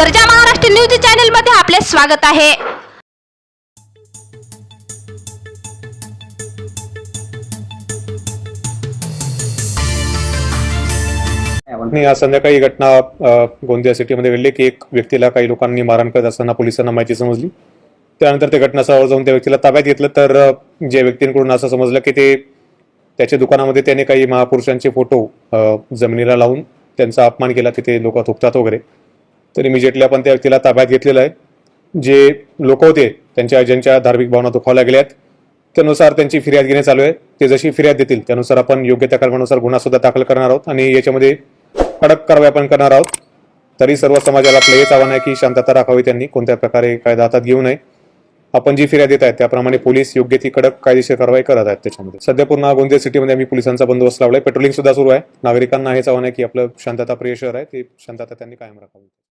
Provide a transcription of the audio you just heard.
मध्ये आपले स्वागत आहे. आज संध्याकाळी घटना गोंदिया सिटीमध्ये घडली की एक व्यक्तीला काही लोकांनी मारहाण करत असताना पोलिसांना माहिती समजली. त्यानंतर ते घटनास्थळावर जाऊन त्या व्यक्तीला ताब्यात घेतलं. तर ज्या व्यक्तींकडून असं समजलं की ते त्याच्या दुकानामध्ये त्याने काही महापुरुषांचे फोटो जमिनीला लावून त्यांचा अपमान केला. तिथे लोक थुकतात वगैरे. तर इमिजिएटली आपण त्या व्यक्तीला ताब्यात घेतलेलं आहे. जे लोक होते त्यांच्या ज्यांच्या धार्मिक भावना दुखावल्या गेल्या आहेत त्यानुसार त्यांची फिर्याद घेणे चालू आहे. ते जशी फिर्याद देतील त्यानुसार आपण योग्य त्या कलमानुसार गुन्हा सुद्धा दाखल करणार आहोत आणि याच्यामध्ये कडक कारवाई आपण करणार आहोत. तरी सर्व समाजाला आपलं हेच आव्हान आहे की शांतता राखावी त्यांनी. कोणत्या प्रकारे कायदा हातात घेऊ नये. आपण जी फिर्याद देत आहेत त्याप्रमाणे पोलीस योग्य ती कडक कायदेशीर कारवाई करत आहेत त्याच्यामध्ये. सध्या पूर्ण गोंदिया सिटीमध्ये आम्ही पोलिसांचा बंदोबस्त लावलाय. पेट्रोलिंग सुद्धा सुरू आहे. नागरिकांना हेच आव्हान आहे की आपलं शांतताप्रिय शहर आहे. ते शांतता त्यांनी कायम राखावी.